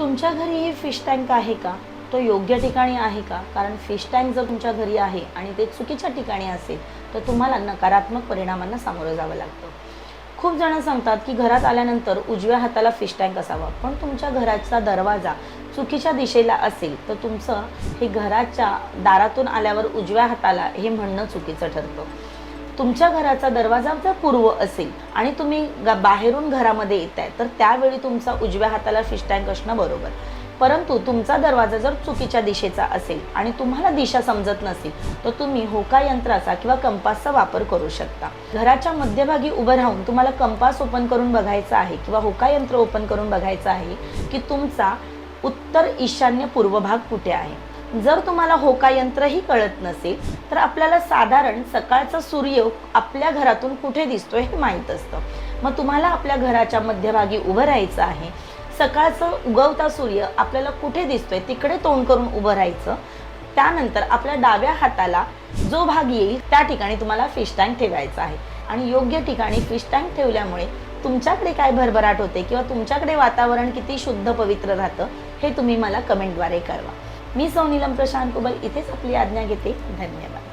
तुमच्या घरी हे फिश टँक आहे का? तो योग्य ठिकाणी आहे का? कारण फिश टँक जर तुमच्या घरी आहे आणि ते चुकीच्या ठिकाणी असेल तर तुम्हाला नकारात्मक परिणामांना सामोरं जावं लागतं. खूप जण सांगतात की घरात आल्यानंतर उजव्या हाताला फिश टँक असावा. पण तुमच्या घराचा दरवाजा चुकीच्या दिशेला असेल तर तुमचं हे घराच्या दारातून आल्यावर उजव्या हाताला हे म्हणणं चुकीचं ठरतं. तुमच्या घराचा दरवाजा जर पूर्व असेल आणि तुम्ही ग- बाहेरून घरामध्ये येत आहे तर त्यावेळी तुमचा उजव्या हाताला फिश टँक असणं बरोबर. परंतु तुमचा दरवाजा जर चुकीच्या दिशेचा असेल आणि तुम्हाला दिशा समजत नसेल तर तुम्ही होका यंत्राचा किंवा कंपासचा वापर करू शकता. घराच्या मध्यभागी उभं राहून तुम्हाला कंपास ओपन करून बघायचा आहे किंवा होका यंत्र ओपन करून बघायचं आहे की तुमचा उत्तर ईशान्य पूर्व भाग कुठे आहे? जर तुम्हाला होका यंत्रही कळत नसेल तर आपल्याला साधारण सकाळचा सूर्य आपल्या घरातून कुठे दिसतोय हे माहीत असतं. मग तुम्हाला आपल्या घराच्या मध्यभागी उभं राहायचं आहे. सकाळचं उगवता सूर्य आपल्याला कुठे दिसतोय तिकडे तोंड करून उभं राहायचं. त्यानंतर आपल्या डाव्या हाताला जो भाग येईल त्या ठिकाणी तुम्हाला फिश टँक ठेवायचा आहे. आणि योग्य ठिकाणी फिश टँक ठेवल्यामुळे तुमच्याकडे काय भरभराट होते किंवा तुमच्याकडे वातावरण किती शुद्ध पवित्र राहतं हे तुम्ही मला कमेंटद्वारे कळवा. मी सौ नीलम प्रशांत कुबल इथेच आपली आज्ञा घेते. धन्यवाद.